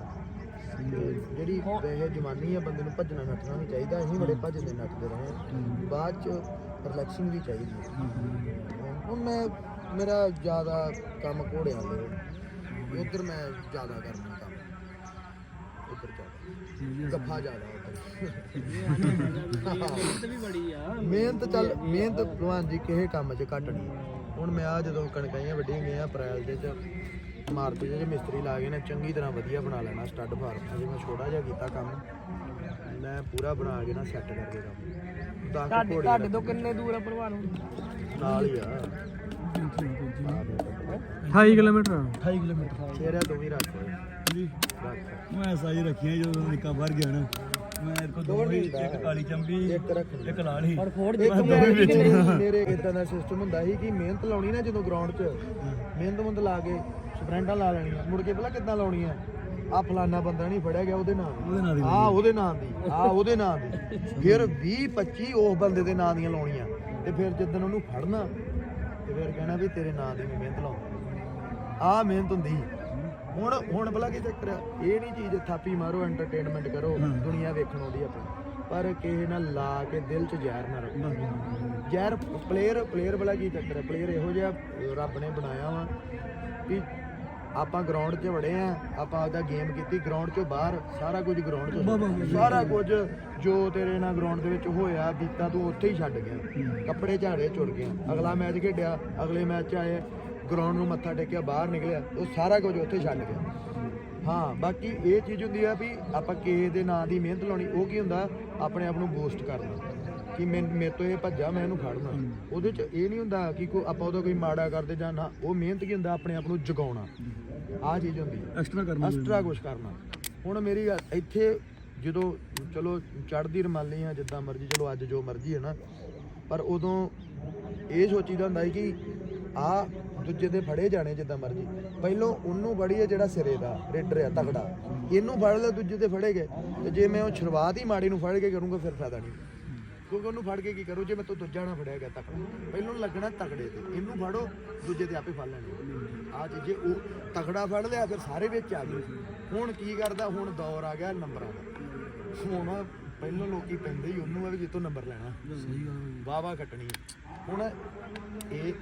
ਤੇ ਜਿਹੜੀ ਵੈਸੇ ਜਵਾਨੀ ਆ ਬੰਦੇ ਨੂੰ ਭੱਜਣਾ ਨੱਠਣਾ ਵੀ ਚਾਹੀਦਾ। ਅਸੀਂ ਬੜੇ ਭੱਜਦੇ ਨੱਠਦੇ ਰਹੇ। ਬਾਅਦ ਚ ਰਿਲੈਕਸਿੰਗ ਵੀ ਚਾਹੀਦੀ ਹੈ। ਹੁਣ ਮੈਂ ਮੇਰਾ ਜ਼ਿਆਦਾ ਕੰਮ ਘੋੜਿਆਂ ਦੇ ਉਧਰ ਮੈਂ ਜ਼ਿਆਦਾ ਕਰਨਾ ਕੰਮ। ਉਧਰ ਜ਼ਿਆਦਾ। ਗੱਫਾ ਜ਼ਿਆਦਾ ਉਧਰ। ਵੀ ਬੜੀ ਆ। ਮਿਹਨਤ ਚੱਲ ਮਿਹਨਤ ਭਲਵਾਨ ਜੀ ਕਿਸੇ ਕੰਮ 'ਚ ਘੱਟ ਨਹੀਂ। ਹੁਣ ਮੈਂ ਆ ਜਦੋਂ ਕਣਕਾਈਆਂ ਵੱਢੀਆਂ ਗਈਆਂ ਅਪ੍ਰੈਲ ਦੇ ਚ ਮਾਰਚ ਦੇ ਚ ਮਿਸਤਰੀ ਲਾ ਕੇ ਨੇ ਚੰਗੀ ਤਰ੍ਹਾਂ ਵਧੀਆ ਬਣਾ ਲੈਣਾ ਸਟੱਡ ਫਾਰਮ। ਅਜੇ ਮੈਂ ਛੋਟਾ ਜਿਹਾ ਕੀਤਾ ਕੰਮ। ਮੈਂ ਪੂਰਾ ਬਣਾ ਕੇ ਨਾ ਸੈੱਟ ਕਰਕੇ ਕੰਮ। ਤੁਹਾਡੇ ਤੋਂ ਕਿੰਨੇ ਦੂਰ ਆ ਭਲਵਾਨ ਨਾਲ ਹੀ ਆ। 28 ਕਿਲੋਮੀਟਰ 28 ਕਿਲੋਮੀਟਰ ਤੇਰੇ ਦੋਵੇਂ ਰੱਖ। ਜੀ ਮੈਂ ਸਾਈ ਰੱਖੀਆਂ ਜਦੋਂ ਨਿੱਕਾ ਬਾਹਰ ਗਿਆ ਨਾ। ਮੈਂ ਕੋ ਦੋ ਹੀ ਇੱਕ ਕਾਲੀ ਚੰਬੀ ਇੱਕ ਰੱਖ ਲਈ। ਇੱਕ ਲਾਲ। ਹੀ ਇੱਕ ਮੇਰੇ ਮੇਰੇ ਇਦਾਂ ਦਾ ਸਿਸਟਮ ਹੁੰਦਾ ਸੀ ਕਿ ਮਿਹਨਤ ਲਾਉਣੀ ਨਾ ਜਦੋਂ ਗਰਾਊਂਡ 'ਚ। ਮਿਹਨਤ ਮੁੰਦ ਲਾ ਕੇ ਸਪ੍ਰਿੰਟਾਂ ਲਾ ਲੈਣੀਆਂ। ਮੁੜ ਕੇ ਪਹਿਲਾਂ ਕਿੱਦਾਂ ਲਾਉਣੀਆਂ? ਆ ਫਲਾਨਾ ਬੰਦਾ ਨਹੀਂ ਫੜਿਆ ਗਿਆ ਉਹਦੇ ਨਾਂ ਉਹਦੇ ਨਾਂ ਦੀ ਆ ਉਹਦੇ ਨਾਂ ਦੀ ਆ ਉਹਦੇ ਨਾਂ ਦੀ। ਫਿਰ 20 25 ਉਸ ਬੰਦੇ ਦੇ ਨਾਂ ਦੀਆਂ ਲਾਉਣੀਆਂ। ਤੇ ਫਿਰ ਜਦੋਂ ਉਹਨੂੰ ਫੜਨਾ ਤੇ ਫਿਰ ਕਹਿਣਾ ਵੀ ਤੇਰੇ ਨਾਂ ਦੀ ਮਿਹਨਤ ਲਾਉਂਦਾ। ਆ ਮਿਹਨਤ ਹੁੰਦੀ। ਹੁਣ ਹੁਣ ਭਲਾ ਕੀ ਚੱਕਰ? ਇਹ ਨਹੀਂ ਚੀਜ਼ ਥਾਪੀ ਮਾਰੋ ਐਂਟਰਟੇਨਮੈਂਟ ਕਰੋ ਦੁਨੀਆ ਵੇਖਣ ਆਉਂਦੀ ਆਪਣੀ ਪਰ ਕਿਸੇ ਨਾਲ ਲਾ ਕੇ ਦਿਲ 'ਚ ਜ਼ਹਿਰ ਨਾ ਰੱਖੋ। ਜ਼ਹਿਰ ਪਲੇਅਰ ਪਲੇਅਰ ਵਾਲਾ ਕੀ ਚੱਕਰ ਪਲੇਅਰ ਇਹੋ ਜਿਹਾ ਰੱਬ ਨੇ ਬਣਾਇਆ ਵਾ ਕਿ ਆਪਾਂ ਗਰਾਊਂਡ 'ਚ ਵੜੇ ਆ ਆਪਾਂ ਆਪਦਾ ਗੇਮ ਕੀਤੀ ਗਰਾਊਂਡ 'ਚੋਂ ਬਾਹਰ ਸਾਰਾ ਕੁਝ ਗਰਾਊਂਡ 'ਚ ਸਾਰਾ ਕੁਝ ਜੋ ਤੇਰੇ ਨਾਲ ਗਰਾਊਂਡ ਦੇ ਵਿੱਚ ਹੋਇਆ ਬੀਤਾ ਤੂੰ ਉੱਥੇ ਹੀ ਛੱਡ ਗਿਆ। ਕੱਪੜੇ ਝਾੜੇ ਚੁਰ ਗਿਆ। ਅਗਲਾ ਮੈਚ ਖੇਡਿਆ ਅਗਲੇ ਮੈਚ 'ਚ ਆਏ ਗਰਾਊਂਡ ਨੂੰ ਮੱਥਾ ਟੇਕਿਆ ਬਾਹਰ ਨਿਕਲਿਆ ਉਹ ਸਾਰਾ ਕੁਝ ਉੱਥੇ ਛੱਡ ਗਿਆ। ਹਾਂ ਬਾਕੀ ਇਹ ਚੀਜ਼ ਹੁੰਦੀ ਆ ਵੀ ਆਪਾਂ ਕਿਸੇ ਦੇ ਨਾਂ ਦੀ ਮਿਹਨਤ ਲਾਉਣੀ ਉਹ ਕੀ ਹੁੰਦਾ? ਆਪਣੇ ਆਪ ਨੂੰ ਬੂਸਟ ਕਰਨਾ। ਕਿ ਮੈਂ ਮੇਰੇ ਤੋਂ ਇਹ ਭੱਜਾ ਮੈਂ ਇਹਨੂੰ ਫੜਨਾ ਉਹਦੇ ਚ ਇਹ ਨਹੀਂ ਹੁੰਦਾ ਕਿ ਕੋਈ ਆਪਾਂ ਉਹਦਾ ਕੋਈ ਮਾੜਾ ਕਰਦੇ ਜਾਂ ਨਾ ਉਹ ਮਿਹਨਤ ਕੀ ਹੁੰਦਾ? ਆਪਣੇ ਆਪ ਨੂੰ ਜਗਾਉਣਾ। ਆਹ ਚੀਜ਼ ਹੁੰਦੀ ਐਕਸਟਰਾ ਕਰਨਾ ਐਕਸਟਰਾ ਕੁਝ ਕਰਨਾ। ਹੁਣ ਮੇਰੀ ਗੱਲ ਇੱਥੇ ਜਦੋਂ ਚਲੋ ਚੜ੍ਹਦੀ ਰਮਾਲੀ ਆ ਜਿੱਦਾਂ ਮਰਜ਼ੀ ਚਲੋ ਅੱਜ ਜੋ ਮਰਜ਼ੀ ਹੈ ਨਾ ਪਰ ਉਦੋਂ ਇਹ ਸੋਚੀਦਾ ਹੁੰਦਾ ਸੀ ਕਿ ਆ ਦੂਜੇ ਦੇ ਫੜੇ ਜਾਣੇ ਜਿੱਦਾਂ ਮਰਜ਼ੀ। ਪਹਿਲੋਂ ਉਹਨੂੰ ਫੜੀਏ ਜਿਹੜਾ ਸਿਰੇ ਦਾ ਰੇਡਰ ਆ ਤਗੜਾ ਇਹਨੂੰ ਫੜ ਲੈ ਦੂਜੇ ਤੇ ਫੜੇ ਗਏ। ਤੇ ਜੇ ਮੈਂ ਉਹ ਸ਼ੁਰੂਆਤ ਹੀ ਮਾੜੀ ਨੂੰ ਫੜ ਕੇ ਕਰੂੰਗਾ ਫਿਰ ਫਾਇਦਾ ਨਹੀਂ। ਕਿਉਂਕਿ ਉਹਨੂੰ ਫੜ ਕੇ ਕੀ ਕਰੂ ਜੇ ਮੈਂ ਤੋਂ ਦੂਜਾ ਨਾ ਫੜਿਆ ਗਿਆ ਤਕੜਾ ਪਹਿਲੋਂ ਲੱਗਣਾ ਤਗੜੇ ਤੇ ਇਹਨੂੰ ਫੜੋ ਦੂਜੇ ਤੇ ਆਪੇ ਫੜ ਲੈਣੇ। ਆ ਜੇ ਉਹ ਤਗੜਾ ਫੜ ਲਿਆ ਫਿਰ ਸਾਰੇ ਵਿੱਚ ਆ ਗਏ। ਹੁਣ ਕੀ ਕਰਦਾ ਹੁਣ ਦੌਰ ਆ ਗਿਆ ਨੰਬਰਾਂ ਦਾ। ਹੁਣ ਪਹਿਲਾਂ ਲੋਕੀ ਪੈਂਦੇ ਹੀ ਉਹਨੂੰ ਆ ਵੀ ਜਿੱਤੋਂ ਨੰਬਰ ਲੈਣਾ। ਸਹੀ ਗੱਲ ਵਾਹ ਵਾਹ ਕੱਟਣੀ ਹੁਣ ਇਹ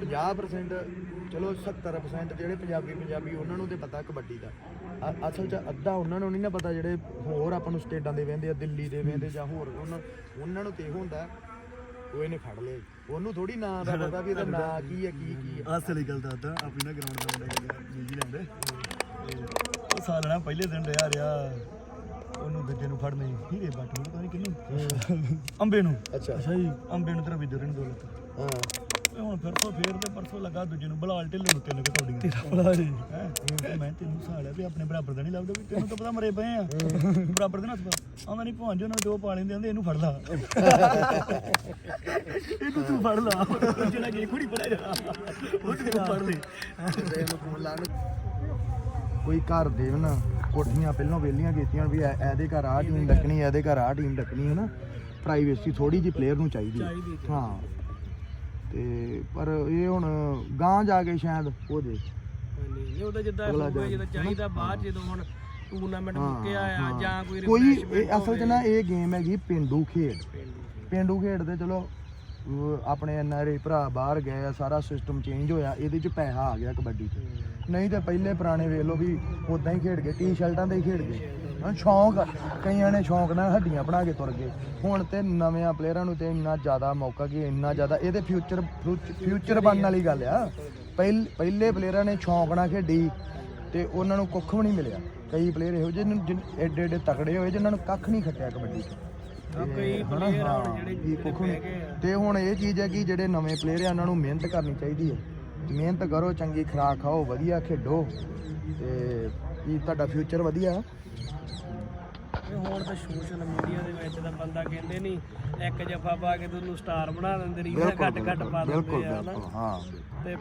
50% ਚਲੋ 70% ਜਿਹੜੇ ਪੰਜਾਬੀ ਪੰਜਾਬੀ ਉਹਨਾਂ ਨੂੰ ਤੇ ਪਤਾ ਕਬੱਡੀ ਦਾ। ਅ- ਅਸਲ 'ਚ ਅੱਧਾ ਉਹਨਾਂ ਨੂੰ ਨਹੀਂ ਨਾ ਪਤਾ ਜਿਹੜੇ ਹੋਰ ਆਪਾਂ ਨੂੰ ਸਟੇਟਾਂ ਦੇ ਵੇਂਦੇ ਆ ਦਿੱਲੀ ਦੇ ਵੇਂਦੇ ਜਾਂ ਹੋਰ ਉਹਨਾਂ ਉਹਨਾਂ ਨੂੰ ਤੇ ਇਹ ਹੁੰਦਾ ਉਹ ਇਹਨੇ ਫੜ ਲਿਆ ਜੀ। ਉਹਨੂੰ ਥੋੜੀ ਨਾਂ ਦਾ ਪਤਾ ਵੀ ਇਹਦਾ ਨਾਂ ਕੀ ਹੈ ਕੀ ਕੀ ਹੈ। ਅਸਲੀ ਗੱਲ ਦੱਸਦਾ ਆਪਣੀ ਨਾ ਗਰਾਊਂਡ ਦਾ ਮੁੰਡਾ ਗਿਆ ਨਿਊਜ਼ੀਲੈਂਡ ਤੇ ਉਹ ਸਾਲਣਾ ਪਹਿਲੇ ਦਿਨ ਰਿਹਾ ਰਿਹਾ ਉਹਨੂੰ ਦੂਜੇ ਨੂੰ ਫੜਨੇ। ਹੀਰੇ ਬੱਟ ਨੂੰ ਪਤਾ ਨਹੀਂ ਕਿਹਨੂੰ। ਅੰਬੇ ਨੂੰ। ਅੱਛਾ। ਅੱਛਾ ਜੀ ਅੰਬੇ ਨੂੰ ਤੇਰਾ ਵਿਦਰ ਨੂੰ ਦੌਲਤ। ਹਾਂ। ਤੇ ਹੁਣ ਫਿਰ ਤੋਂ ਫੇਰ ਤੇ ਪਰਸੋਂ ਲੱਗਾ ਦੂਜੇ ਨੂੰ ਬਲਾਲ ਢਿੱਲੇ ਨੂੰ ਤਿੰਨ ਕਤੌੜੀਆਂ ਤੇਰਾ ਬਲਾ ਜੀ। ਮੈਂ ਤੈਨੂੰ ਸਾਲਿਆ ਵੀ ਆਪਣੇ ਬਰਾਬਰ ਦਾ ਨਹੀਂ ਲੱਭਦਾ ਵੀ ਤੈਨੂੰ ਤਾਂ ਪਤਾ ਮਰੇ ਪਏ ਆ। ਬਰਾਬਰ ਦੇ ਨਾ ਆਉਂਦਾ ਨਹੀਂ ਭਾਂਜੋ ਨਾ ਦੋ ਪਾ ਲੈਂਦੇ ਆਂਦੇ ਇਹਨੂੰ ਫੜ ਲਾ। ਇਹਨੂੰ ਤੂੰ ਫੜ ਲਾ। ਜਿਹੜਾ ਗੇ ਕੁੜੀ ਪੜਿਆ ਜਾ। ਉਹ ਤੈਨੂੰ ਫੜ ਲੈ। ਤੇ ਇਹਨੂੰ ਫੋਨ ਲਾਣ ਕੋਈ ਘਰ ਦੇ ਨਾ ਕੋਠੀਆਂ ਪਹਿਲਾਂ ਵੇਲੀਆਂ ਕੀਤੀਆਂ ਵੀ ਇਹ- ਇਹਦੇ ਘਰ ਆ ਟੀਮ ਡੱਕਣੀ ਇਹਦੇ ਘਰ ਆ ਟੀਮ ਡੱਕਣੀ ਹੈ ਨਾ ਪ੍ਰਾਈਵੇਸੀ ਥੋੜੀ ਜਿਹੀ ਪਲੇਅਰ ਨੂੰ ਚਾਹੀਦੀ ਹੈ। ਤੇ ਪਰ ਇਹ ਹੁਣ ਗਾਂ ਜਾ ਕੇ ਸ਼ਾਇਦ ਹੋ ਜੇ ਨਹੀਂ ਉਹਦਾ ਜਿੱਦਾਂ ਅਗਲਾ ਹੋਊਗਾ ਜਾ- ਜਦੋਂ ਚਾਹੀਦਾ ਬਾਅਦ ਜਦੋਂ ਹੁਣ ਟੂਰਨਾਮੈਂਟ ਮੁੱਕਿਆ ਆ ਹਾਂ। ਜਾਂ ਕੋਈ ਕੋਈ refreshment ਇਹ ਅਸਲ 'ਚ। ਨਾ ਇਹ ਗੇਮ ਹੈਗੀ ਪਿੰਡੂ ਖੇਡ ਪਿੰਡੂ। ਪਿੰਡੂ ਖੇਡ ਦੇ ਚਲੋ ਅਹ ਆਪਣੇ ਐਨਆਰਏ ਭਰਾ ਬਾਹਰ ਗਏ ਆ ਸਾਰਾ ਸਿਸਟਮ ਚੇਂਜ ਹੋਇਆ ਇਹਦੇ 'ਚ ਪੈਸਾ ਆ ਗਿਆ ਕਬੱਡੀ 'ਚ ਨਹੀਂ ਤੇ ਪਹਿਲੇ ਪੁਰਾਣੇ ਵੇਖ ਲਓ ਵੀ ਉਦਾਂ ਹੀ ਖੇਡ ਗਏ ਟੀ-ਸ਼ਰਟਾਂ ਦੇ ਹੀ ਖੇਡ ਗਏ ਹਾਂ ਸ਼ੌਂਕ ਕਈਆਂ ਨੇ ਸ਼ੌਂਕ ਨਾਲ ਹੱਡੀਆਂ ਬਣਾ ਕੇ ਤੁਰ ਗਏ। ਹੁਣ ਤੇ ਨਵਿਆਂ ਪਲੇਅਰਾਂ ਨੂੰ ਤੇ ਇੰਨਾ ਜ਼ਿਆਦਾ ਮੌਕਾ ਕਿ ਇੰਨਾ ਜ਼ਿਆਦਾ ਇਹਦੇ ਫਿਊਚਰ ਫਿਊਚਰ ਬਣਨ ਵਾਲੀ ਗੱਲ ਆ। ਪਹਿਲ ਪਹਿਲੇ ਪਲੇਅਰਾਂ ਨੇ ਸ਼ੌਂਕ ਨਾਲ ਖੇਡੀ ਤੇ ਉਹਨਾਂ ਨੂੰ ਕੁੱਖ ਵੀ ਨਹੀਂ ਮਿਲਿਆ। ਕਈ ਪਲੇਅਰ ਇਹੋ ਜਿਹੇ ਨੇ ਜਿਨ- ਐਡੇ ਐਡੇ ਤਕੜੇ ਹੋਏ ਜਿਨ੍ਹਾਂ ਨੂੰ ਕੱਖ ਨਹੀਂ ਖੱਟਿਆ ਕਬੱਡੀ 'ਚ। ਕਈ player ਆ ਜਿਹੜੇ ਕੁੱਖ ਨਹੀਂ। ਤੇ ਹੁਣ ਇਹ ਚੀਜ਼ ਹੈ ਕਿ ਜਿਹੜੇ ਨਵੇਂ ਪਲੇਅਰ ਆ ਉਹਨਾਂ ਨੂੰ ਮਿਹਨਤ ਕਰਨੀ ਚਾਹੀਦੀ ਹੈ। ਮਿਹਨਤ ਕਰੋ ਚੰਗੀ ਖੁਰਾਕ ਖਾਓ ਵਧੀਆ ਖੇਡੋ। ਤੇ ਕੀ ਤੁਹਾਡਾ ਫਿਊਚਰ ਵਧੀਆ। ਹੁਣ ਤਾਂ ਸੋਸ਼ਲ ਮੀਡੀਆ ਦੇ ਵਿੱਚ ਤਾਂ ਬੰਦਾ ਕਹਿੰਦੇ ਨਹੀਂ ਇੱਕ ਜਫਾ ਪਾ ਕੇ ਤੁਹਾਨੂੰ ਸਟਾਰ ਬਣਾ ਦਿੰਦੇ ਰੀਲਾਂ ਘੱਟ ਘੱਟ ਪਾ ਦਿੰਦੇ ਆ ਹਾਂ। ਤੇ